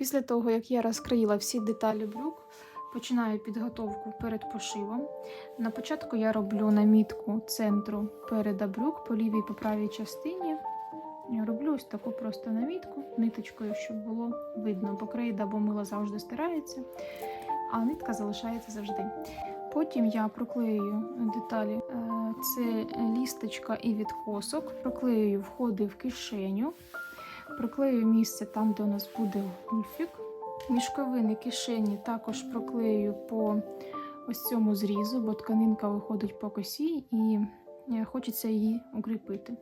Після того, як я розкроїла всі деталі брюк, починаю підготовку перед пошивом. На початку я роблю намітку центру переда брюк по лівій по правій частині. Я роблю ось таку просто намітку ниточкою, щоб було видно, бо крейда або мило завжди стирається, а нитка залишається завжди. Потім я проклею деталі. Е, Це лісточка і відкосок. Проклею входи в кишеню. Проклею місце там, де у нас буде гульфік. Мішковини кишені також проклею по ось цьому зрізу, бо тканинка виходить по косі і е, хочеться її укріпити.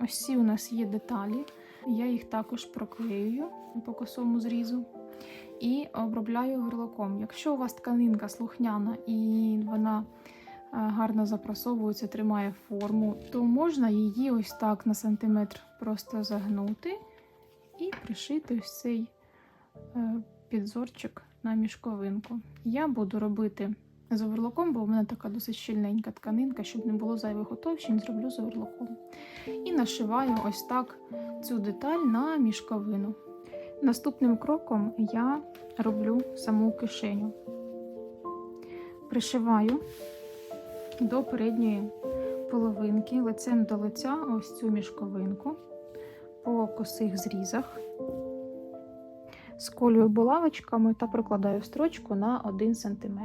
Ось ці у нас є деталі. Я їх також проклеюю по косому зрізу і обробляю горлоком. Якщо у вас тканинка слухняна і вона е, гарно запрасовується, тримає форму, то можна її ось так на сантиметр просто загнути і пришити ось цей е, підзорчик на мішковинку. Я буду робити з оверлоком, бо в мене така досить щільненька тканинка, щоб не було зайвих отовщень, зроблю з оверлоком. І нашиваю ось так цю деталь на мішковину. Наступним кроком я роблю саму кишеню. Пришиваю до передньої половинки лицем до лиця ось цю мішковинку по косих зрізах. Сколюю булавочками та прокладаю строчку на 1 см.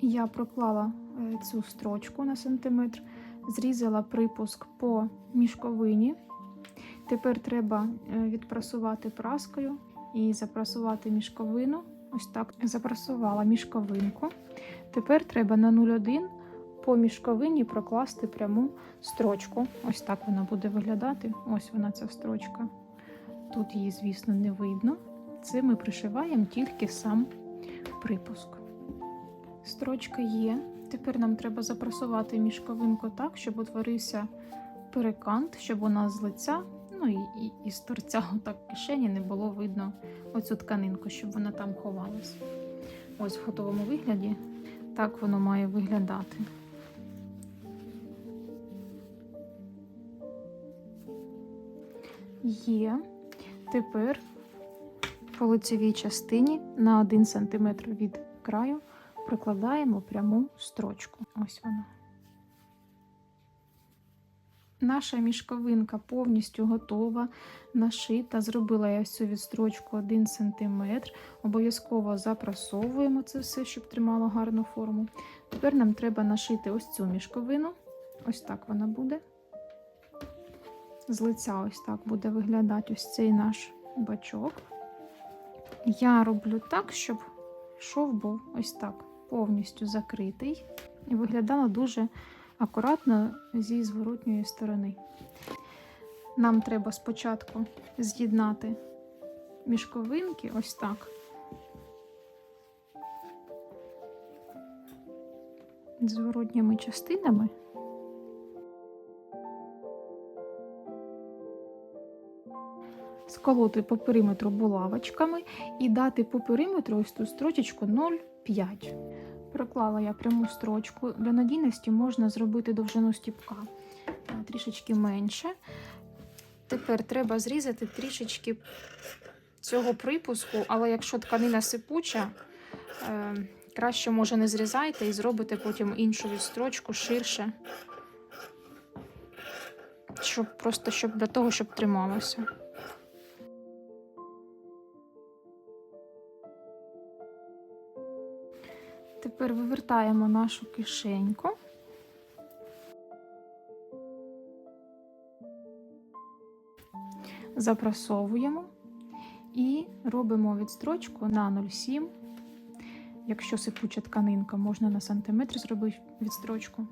Я проклала е, цю строчку на сантиметр, зрізала припуск по мішковині. Тепер треба е, відпрасувати праскою і запрасувати мішковину. Ось так запрасувала мішковинку. Тепер треба на 0,1 по мішковині прокласти пряму строчку. Ось так вона буде виглядати. Ось вона ця строчка. Тут її, звісно, не видно. Це ми пришиваємо тільки сам припуск. Строчка є. Тепер нам треба запрасувати мішковинку так, щоб утворився перекант, щоб у нас з лиця, ну і, і, і з торця так в кишені не було видно оцю тканинку, щоб вона там ховалась. Ось в готовому вигляді так воно має виглядати. Є. Тепер по лицевій частині на 1 см від краю прикладаємо пряму строчку. Ось вона. Наша мішковинка повністю готова, нашита. Зробила я цю відстрочку 1 см. Обов'язково запрасовуємо це все, щоб тримало гарну форму. Тепер нам треба нашити ось цю мішковину. Ось так вона буде. З лиця ось так буде виглядати ось цей наш бачок. Я роблю так, щоб шов був ось так повністю закритий і виглядало дуже акуратно зі зворотньої сторони. Нам треба спочатку з'єднати мішковинки ось так. Зворотніми частинами. Сколоти по периметру булавочками і дати по периметру ось ту строчечку 0,5. Проклала я пряму строчку. Для надійності можна зробити довжину стіпка е, трішечки менше. Тепер треба зрізати трішечки цього припуску, але якщо тканина сипуча, е, краще, може, не зрізайте і зробите потім іншу відстрочку ширше, щоб просто щоб для того, щоб трималося. Тепер вивертаємо нашу кишеньку. Запрасовуємо і робимо відстрочку на 0,7. Якщо сипуча тканинка, можна на сантиметр зробити відстрочку.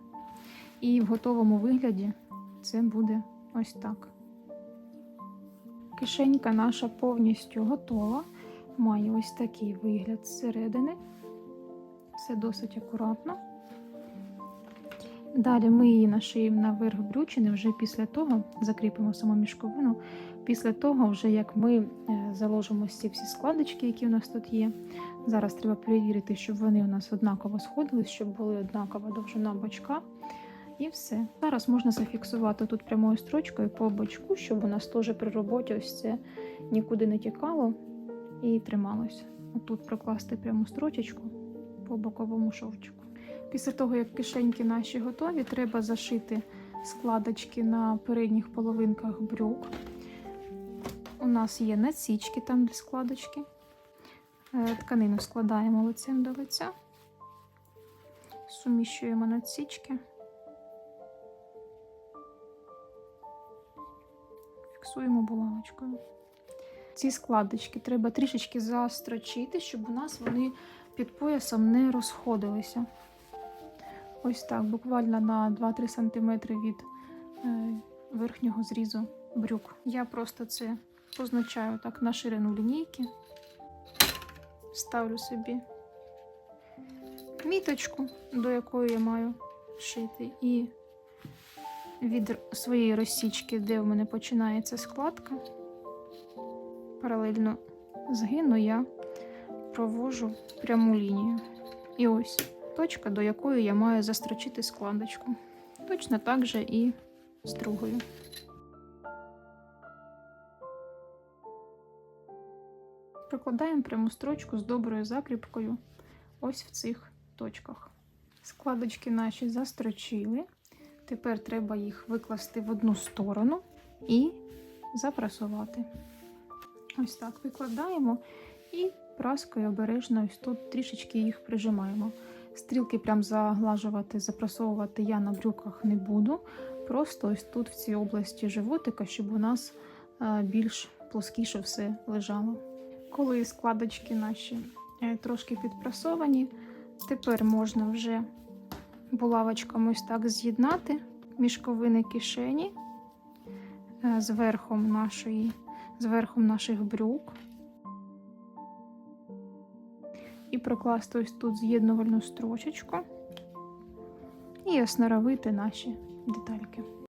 І в готовому вигляді це буде ось так. Кишенька наша повністю готова. Має ось такий вигляд зсередини. Все досить акуратно. Далі ми її нашиємо наверх брючини вже після того, закріпимо саму мішковину. Після того, вже як ми е, заложимо ці всі складочки, які у нас тут є. Зараз треба перевірити, щоб вони у нас однаково сходились, щоб була однакова довжина бочка. І все. Зараз можна зафіксувати тут прямою строчкою по бочку, щоб у нас теж при роботі ось це нікуди не тікало. і трималося. Отут прокласти пряму строчечку по боковому шовчику. Після того, як кишеньки наші готові, треба зашити складочки на передніх половинках брюк. У нас є насічки там для складочки. Е, Тканину складаємо лицем до лиця, суміщуємо насічки, фіксуємо булавочкою. Ці складочки треба трішечки застрочити, щоб у нас вони під поясом не розходилися. Ось так, буквально на 2-3 см від е, верхнього зрізу брюк. Я просто це позначаю так на ширину лінійки. Ставлю собі міточку, до якої я маю шити, і від своєї розсічки, де в мене починається складка, паралельно згину я провожу пряму лінію. І ось точка, до якої я маю застрочити складочку. Точно так же і з другою. Прикладаємо пряму строчку з доброю закріпкою ось в цих точках. Складочки наші застрочили. Тепер треба їх викласти в одну сторону і запрасувати. Ось так викладаємо і праскою обережно ось тут трішечки їх прижимаємо. Стрілки прям заглажувати, запрасовувати я на брюках не буду. Просто ось тут, в цій області животика, щоб у нас е, більш плоскіше все лежало. Коли складочки наші е, трошки підпрасовані, тепер можна вже булавочками ось так з'єднати мішковини кишені е, з верхом, нашої, з верхом наших брюк. І прокласти ось тут з'єднувальну строчечку і оснаровити наші детальки.